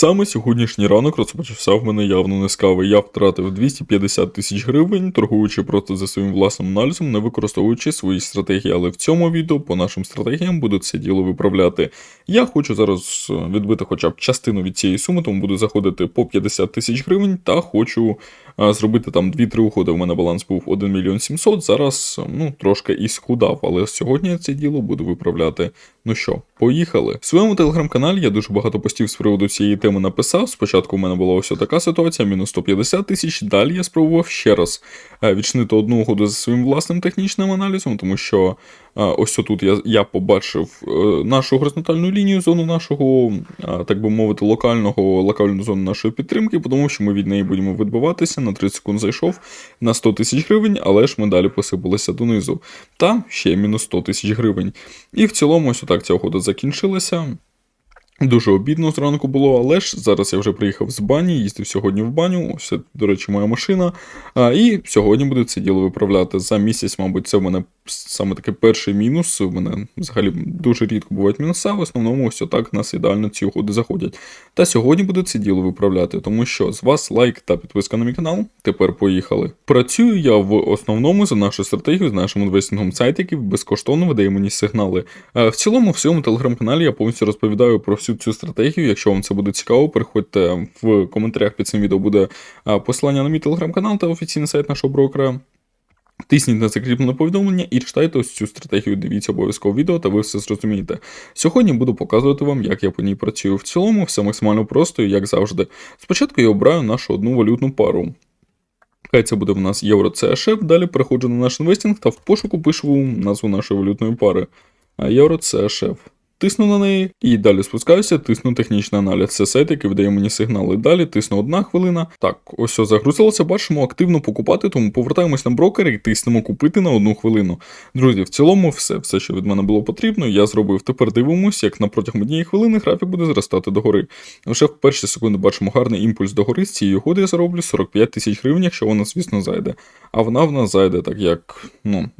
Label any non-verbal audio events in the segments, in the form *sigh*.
Саме сьогоднішній ранок розпочався в мене явно не з кави. Я втратив 250 тисяч гривень, торгуючи просто за своїм власним аналізом, не використовуючи свої стратегії. Але в цьому відео по нашим стратегіям буду це діло виправляти. Я хочу зараз е, відбити хоча б частину від цієї суми, тому буду заходити по 50 тисяч гривень та хочу е, зробити там 2-3 уходи. У мене баланс був 1 мільйон 700, зараз ну трошки і схудав, але сьогодні це діло буду виправляти. Ну що, поїхали. В своєму телеграм-каналі я дуже багато постів з приводу цієї теми написав. Спочатку у мене була ось така ситуація, мінус 150 тисяч. Далі я спробував ще раз е, відчинити одну угоду за своїм власним технічним аналізом, тому що ось тут я, я побачив е, нашу горизонтальну лінію, зону нашого, так би мовити, локального локальну зону нашої підтримки, тому що ми від неї будемо відбиватися. На 30 секунд зайшов на 100 тисяч гривень, але ж ми далі посипалися донизу. Та ще мінус 100 тисяч гривень. І в цілому, ось так ця угода закінчилася. Дуже обідно зранку було, але ж зараз я вже приїхав з бані, їздив сьогодні в баню. Ось, до речі, моя машина. А, і сьогодні буду це діло виправляти. За місяць, мабуть, це в мене саме такий перший мінус. У мене взагалі дуже рідко бувають мінуса. В основному ось отак нас ідеально ці угоди заходять. Та сьогодні буду це діло виправляти, тому що з вас лайк та підписка на мій канал. Тепер поїхали. Працюю я в основному за нашу стратегію з нашим інвестингом сайтиків, безкоштовно видає мені сигнали. А, в цілому, в своєму телеграм-каналі я повністю розповідаю про всю цю стратегію. Якщо вам це буде цікаво, переходьте в коментарях під цим відео буде а, посилання на мій телеграм-канал та офіційний сайт нашого брокера. Тисніть на закріплене повідомлення і читайте ось цю стратегію, дивіться обов'язково відео, та ви все зрозумієте. Сьогодні буду показувати вам, як я по ній працюю. В цілому, все максимально просто і як завжди. Спочатку я обираю нашу одну валютну пару. Хай це буде в нас євро CHF, далі переходжу на наш інвестинг та в пошуку пишу назву нашої валютної пари. А Євро CHF. Тисну на неї і далі спускаюся, тисну технічний аналіз. Це сайт, який видає мені сигнали. Далі тисну одна хвилина. Так, ось все загрузилося, бачимо активно покупати, тому повертаємось на брокер і тиснемо купити на одну хвилину. Друзі, в цілому все, все, що від мене було потрібно, я зробив. Тепер дивимося, як на протягом однієї хвилини графік буде зростати догори. Лише в перші секунди бачимо гарний імпульс догори. З цієї угоди я зароблю 45 тисяч гривень, якщо вона, звісно, зайде. А вона в нас зайде, так як ну,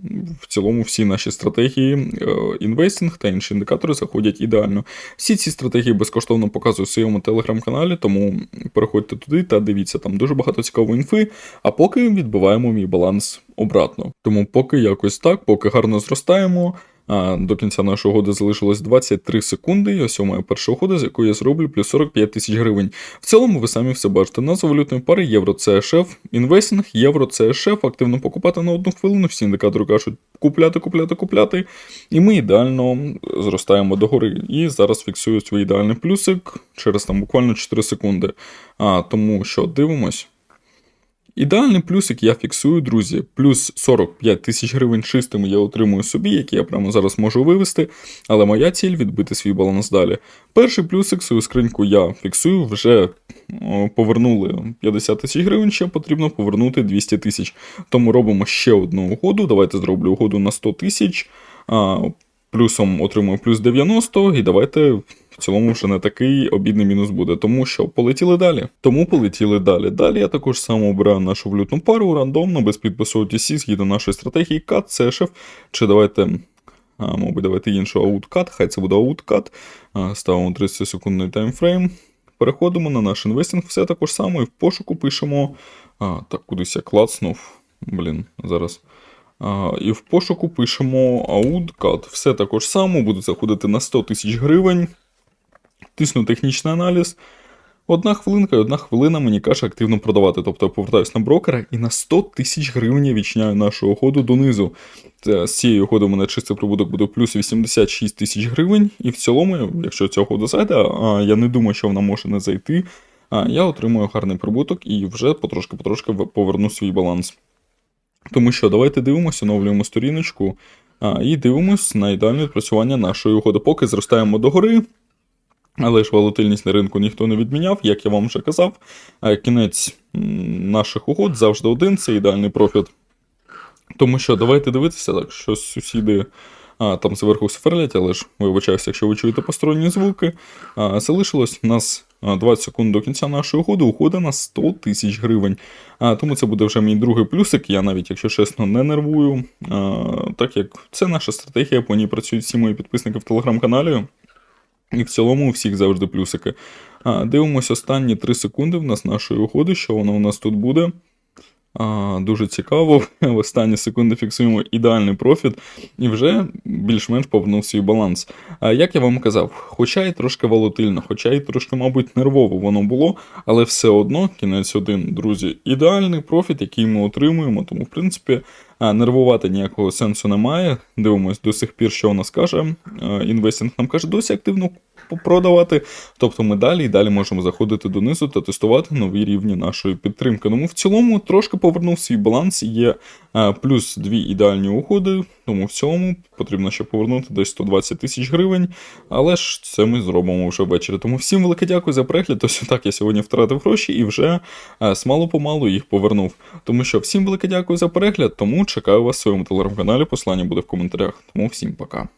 в цілому всі наші стратегії, е, інвестинг та інші індикатори заходять ідеально. Всі ці стратегії безкоштовно показую в своєму телеграм-каналі, тому переходьте туди та дивіться, там дуже багато цікавої інфи. А поки відбиваємо мій баланс обратно. Тому поки якось так, поки гарно зростаємо. А, До кінця нашої угоди залишилось 23 секунди. І ось у моя перша угода, з якої я зроблю плюс 45 тисяч гривень. В цілому ви самі все бачите. Назва валютної пари Євро CHF, інвестинг, Євро CHF, активно покупати на одну хвилину. Всі індикатори кажуть купляти, купляти, купляти. І ми ідеально зростаємо догори. І зараз фіксую свій ідеальний плюсик через там буквально 4 секунди. А, Тому що дивимось. Ідеальний плюсик я фіксую, друзі. Плюс 45 тисяч гривень чистими я отримую собі, які я прямо зараз можу вивести, але моя ціль відбити свій баланс далі. Перший плюсик, свою скриньку я фіксую, вже повернули 50 тисяч гривень, ще потрібно повернути 200 тисяч. Тому робимо ще одну угоду. Давайте зроблю угоду на 100 тисяч. Плюсом отримую плюс 90, і давайте в цілому вже не такий обідний мінус буде. Тому що полетіли далі. Тому полетіли далі. Далі я також само обираю нашу валютну пару рандомно, без підпису OTC, згідно нашої стратегії CAT, CHF, чи давайте. А, мабуть, давайте іншу ауткат, хай це буде ауткат. Ставимо 30 секундний таймфрейм. Переходимо на наш інвестинг, все також само, і в пошуку пишемо. А, Так, кудись я клацнув. Блін, зараз. А, І в пошуку пишемо ауткат. Все також само, буду заходити на 100 тисяч гривень. Тисну технічний аналіз. Одна хвилинка і одна хвилина мені каже активно продавати. Тобто я повертаюся на брокера і на 100 тисяч гривень я відчиняю нашу угоду донизу. З цієї угоди у мене чистий прибуток буде плюс 86 тисяч гривень. І в цілому, якщо ця угода зайде, а я не думаю, що вона може не зайти, а я отримую гарний прибуток і вже потрошки-потрошки поверну свій баланс. Тому що давайте дивимося, оновлюємо сторіночку а, і дивимося на ідеальне відпрацювання нашої угоди. Поки зростаємо догори. Але ж волатильність на ринку ніхто не відміняв, як я вам вже казав. Кінець наших угод завжди один це ідеальний профіт. Тому що давайте дивитися, так, що сусіди а, там зверху сверлять, але ж вибачаюся, якщо ви чуєте посторонні звуки. А, залишилось у нас 20 секунд до кінця нашої угоди, уходить на 100 тисяч гривень. А, Тому це буде вже мій другий плюсик. Я навіть, якщо чесно, не нервую. А, Так як це наша стратегія, по ній працюють всі мої підписники в телеграм-каналі. І в цілому у всіх завжди плюсики. А, Дивимося останні 3 секунди в нас нашої угоди, що воно у нас тут буде. А, дуже цікаво. *laughs* В останні секунди фіксуємо ідеальний профіт і вже більш-менш повернув свій баланс. А як я вам казав, хоча й трошки волатильно, хоча й трошки, мабуть, нервово воно було, але все одно кінець один, друзі, ідеальний профіт, який ми отримуємо. Тому, в принципі, нервувати ніякого сенсу немає. Дивимось до сих пір, що нас каже. А, Інвестинг нам каже досі активно продавати. Тобто ми далі і далі можемо заходити донизу та тестувати нові рівні нашої підтримки. Тому в цілому трошки повернув свій баланс. Є а, плюс дві ідеальні угоди. Тому в цілому потрібно ще повернути десь 120 тисяч гривень. Але ж це ми зробимо вже ввечері. Тому всім велике дякую за перегляд. Ось так я сьогодні втратив гроші і вже а, смало помалу їх повернув. Тому що всім велике дякую за перегляд. Тому чекаю вас в своєму телеграм-каналі. Послання буде в коментарях. Тому всім пока.